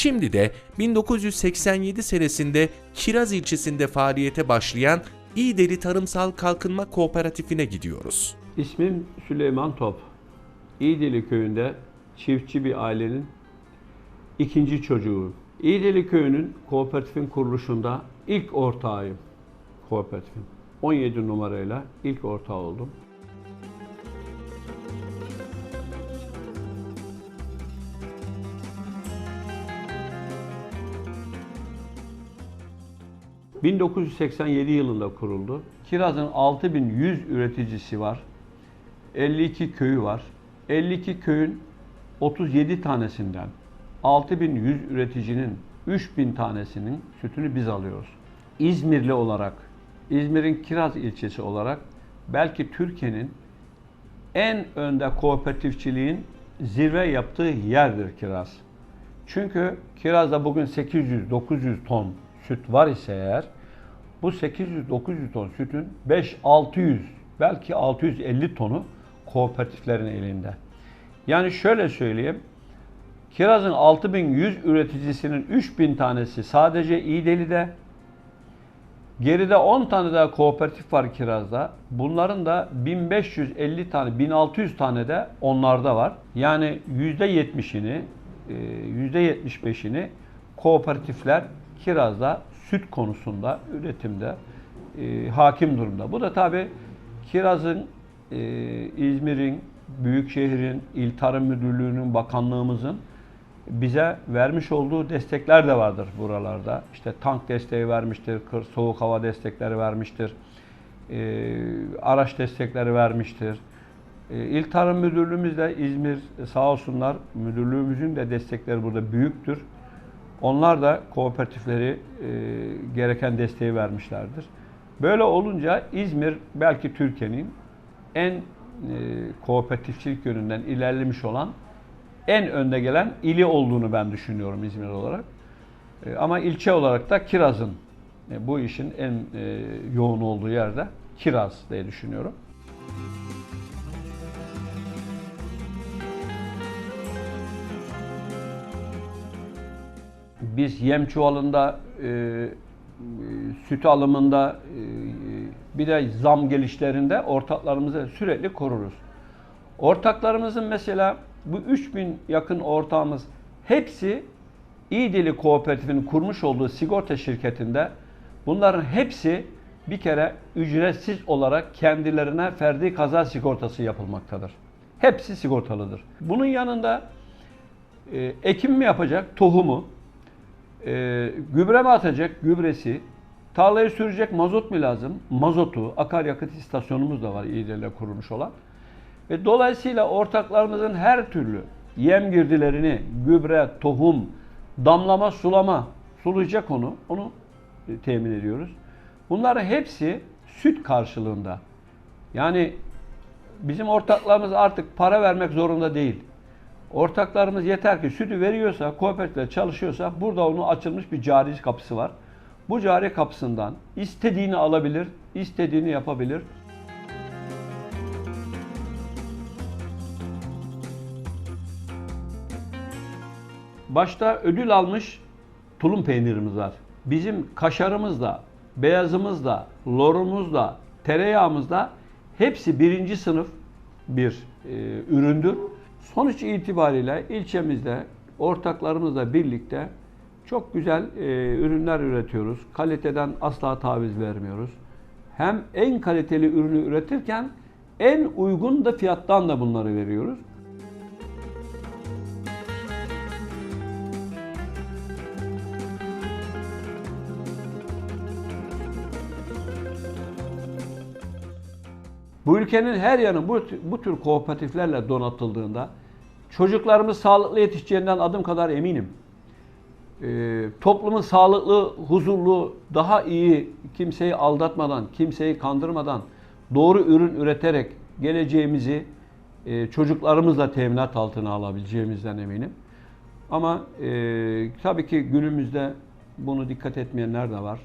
Şimdi de 1987 senesinde Kiraz ilçesinde faaliyete başlayan İyideli Tarımsal Kalkınma Kooperatifine gidiyoruz. İsmim Süleyman Top. İyideli köyünde çiftçi bir ailenin ikinci çocuğu. İyideli köyünün kooperatifin kuruluşunda ilk ortağıyım kooperatifin. 17 numarayla ilk ortağı oldum. ...1987 yılında kuruldu. Kiraz'ın 6100 üreticisi var. 52 köyü var. 52 köyün 37 tanesinden 6100 üreticinin 3000 tanesinin sütünü biz alıyoruz. İzmirli olarak, İzmir'in Kiraz ilçesi olarak belki Türkiye'nin en önde kooperatifçiliğin zirve yaptığı yerdir Kiraz. Çünkü Kiraz'da bugün 800-900 ton süt var ise eğer bu 800-900 ton sütün 5-600 belki 650 tonu kooperatiflerin elinde. Yani şöyle söyleyeyim. Kiraz'ın 6100 üreticisinin 3000 tanesi sadece İğdeli'de. Geride 10 tane daha kooperatif var Kiraz'da. Bunların da 1550 tane, 1600 tane de onlarda var. Yani %70'ini, %75'ini kooperatifler Kiraz'da süt konusunda, üretimde e, hakim durumda. Bu da tabii Kiraz'ın, e, İzmir'in, Büyükşehir'in, İl Tarım Müdürlüğü'nün, bakanlığımızın bize vermiş olduğu destekler de vardır buralarda. İşte tank desteği vermiştir, soğuk hava destekleri vermiştir, e, araç destekleri vermiştir. E, İl Tarım Müdürlüğümüz de İzmir sağ olsunlar, müdürlüğümüzün de destekleri burada büyüktür. Onlar da kooperatifleri e, gereken desteği vermişlerdir. Böyle olunca İzmir belki Türkiye'nin en e, kooperatifçilik yönünden ilerlemiş olan en önde gelen ili olduğunu ben düşünüyorum İzmir olarak. E, ama ilçe olarak da Kiraz'ın e, bu işin en e, yoğun olduğu yerde Kiraz diye düşünüyorum. Biz yem çuvalında, e, e, süt alımında, e, bir de zam gelişlerinde ortaklarımızı sürekli koruruz. Ortaklarımızın mesela bu 3000 yakın ortağımız hepsi İyidili Kooperatifinin kurmuş olduğu sigorta şirketinde bunların hepsi bir kere ücretsiz olarak kendilerine ferdi kaza sigortası yapılmaktadır. Hepsi sigortalıdır. Bunun yanında e, ekim mi yapacak? Tohumu, e, gübre mi atacak? Gübresi, tarlayı sürecek mazot mu lazım? Mazotu, akaryakıt istasyonumuz da var İyideli'yle kurulmuş olan. Ve dolayısıyla ortaklarımızın her türlü yem girdilerini, gübre, tohum, damlama, sulama, sulayacak onu, onu e, temin ediyoruz. Bunların hepsi süt karşılığında. Yani bizim ortaklarımız artık para vermek zorunda değil. Ortaklarımız yeter ki sütü veriyorsa, kooperatifle çalışıyorsa burada onun açılmış bir cari kapısı var. Bu cari kapısından istediğini alabilir, istediğini yapabilir. Başta ödül almış tulum peynirimiz var. Bizim kaşarımız da, beyazımız da, lorumuz da, tereyağımız da hepsi birinci sınıf bir e, üründür. Sonuç itibariyle ilçemizde ortaklarımızla birlikte çok güzel e, ürünler üretiyoruz. Kaliteden asla taviz vermiyoruz. Hem en kaliteli ürünü üretirken en uygun da fiyattan da bunları veriyoruz. Bu ülkenin her yanı bu, bu tür kooperatiflerle donatıldığında çocuklarımız sağlıklı yetişeceğinden adım kadar eminim. Ee, toplumun sağlıklı, huzurlu, daha iyi, kimseyi aldatmadan, kimseyi kandırmadan doğru ürün üreterek geleceğimizi e, çocuklarımızla teminat altına alabileceğimizden eminim. Ama e, tabii ki günümüzde bunu dikkat etmeyenler de var.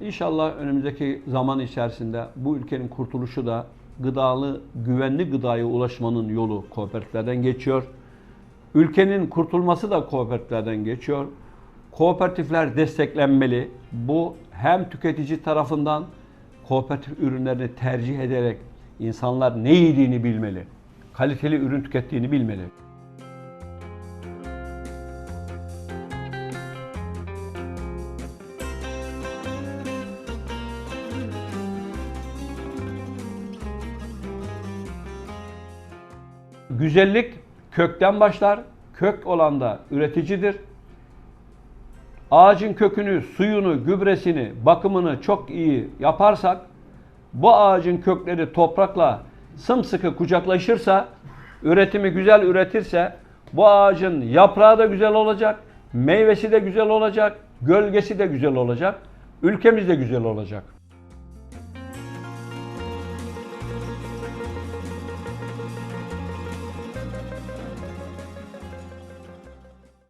İnşallah önümüzdeki zaman içerisinde bu ülkenin kurtuluşu da gıdalı, güvenli gıdaya ulaşmanın yolu kooperatiflerden geçiyor. Ülkenin kurtulması da kooperatiflerden geçiyor. Kooperatifler desteklenmeli. Bu hem tüketici tarafından kooperatif ürünlerini tercih ederek insanlar ne yediğini bilmeli. Kaliteli ürün tükettiğini bilmeli. Güzellik kökten başlar. Kök olan da üreticidir. Ağacın kökünü, suyunu, gübresini, bakımını çok iyi yaparsak bu ağacın kökleri toprakla sımsıkı kucaklaşırsa, üretimi güzel üretirse bu ağacın yaprağı da güzel olacak, meyvesi de güzel olacak, gölgesi de güzel olacak, ülkemiz de güzel olacak.